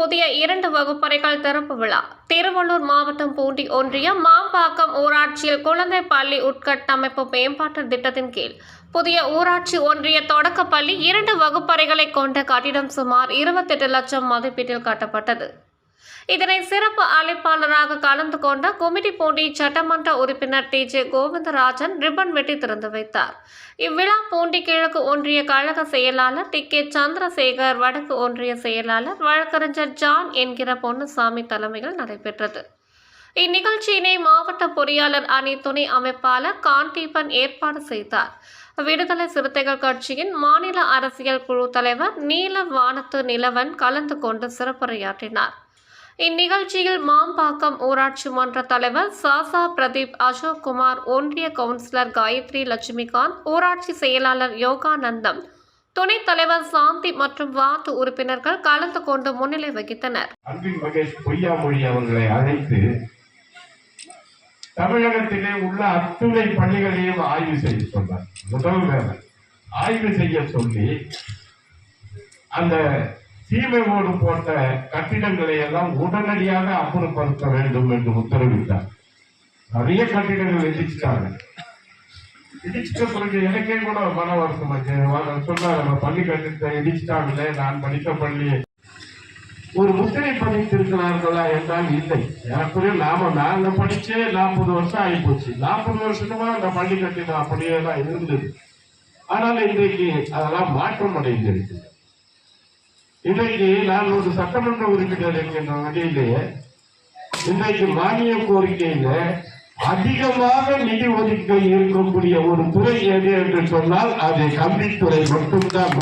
புதிய இரண்டு வகுப்பறைகள் திறப்பு விழா. திருவள்ளூர் மாவட்டம் பூண்டி ஒன்றியம் மாம்பாக்கம் ஊராட்சியில் குழந்தை பள்ளி உட்கட்டமைப்பு மேம்பாட்டு திட்டத்தின் கீழ். புதிய ஊராட்சி ஒன்றிய தொடக்கப்பள்ளி இரண்டு வகுப்பறைகளை கொண்ட கட்டிடம் சுமார் இருபத்தெட்டு லட்சம் மதிப்பீட்டில் கட்டப்பட்டது. இதனை சிறப்பு அழைப்பாளராக கலந்து கொண்ட குமிடிப்பூண்டி சட்டமன்ற உறுப்பினர் டி ஜே கோவிந்தராஜன் ரிப்பன் வெட்டி திறந்து வைத்தார். இவ்விழா பூண்டி கிழக்கு ஒன்றிய கழக செயலாளர் டி கே சந்திரசேகர் வடக்கு ஒன்றிய செயலாளர் வழக்கறிஞர் ஜான் என்கிற பொன்னுசாமி தலைமையில் நடைபெற்றது. இந்நிகழ்ச்சியினை மாவட்ட பொறியாளர் அணி துணை அமைப்பாளர் காண்டீபன் ஏற்பாடு செய்தார். விடுதலை சிறுத்தைகள் கட்சியின் மாநில அரசியல் குழு தலைவர் நீல வானத்து நிலவன் கலந்து கொண்டு சிறப்புரையாற்றினார். இந்நிகழ்ச்சியில் மாம்பாக்கம் ஊராட்சி மன்ற தலைவர் சாசா பிரதீப் அசோக்குமார் ஒன்றிய கவுன்சிலர் காயத்ரி லட்சுமிகாந்த் ஊராட்சி செயலாளர் யோகானந்தம் துணைத் தலைவர் சாந்தி மற்றும் வார்டு உறுப்பினர்கள் கலந்து கொண்டு முன்னிலை வகித்தனர். அன்பின் மகேஷ் பொய்யாமொழி அவர்களை அழைத்து தமிழகத்திலே உள்ள அத்துணை பள்ளிகளையும் ஆய்வு செய்ய சொன்னார் முதல்வர் ஆய்வு செய்ய சொல்லி அந்த சீமை ஓடு போட்ட கட்டிடங்களை எல்லாம் உடனடியாக அப்புறப்படுத்த வேண்டும் என்று உத்தரவிட்டார். நிறைய கட்டிடங்கள் இடிச்சிட்டாங்க இடிச்சிட்ட பிறகு எனக்கே கூட மன வருத்தம் சொன்னார் நம்ம பள்ளி கட்டிடத்தை இடிச்சிட்டாங்களே நான் படித்த பள்ளி. ஒரு முத்திரை பதித்திருக்கிறார்களா என்றால் இல்லை. எனக்குரிய நாம நாங்க படிச்சே நாற்பது வருஷம் ஆகிப்போச்சு. நாற்பது வருஷமா அந்த பள்ளி கட்டிடம் அப்படியே தான் இருந்தது. ஆனால் இன்றைக்கு அதெல்லாம் மாற்றம் அடைந்திருக்கு இன்றைக்கு நான் ஒரு சட்டமன்ற உறுப்பினர் என்கின்ற வகையிலேயே இன்றைக்கு மானிய கோரிக்கையில அதிகமாக நிதி ஒதுக்கீடு இருக்கக்கூடிய ஒரு துறை எது என்று சொன்னால் அது கல்வித்துறை மட்டும்தான்.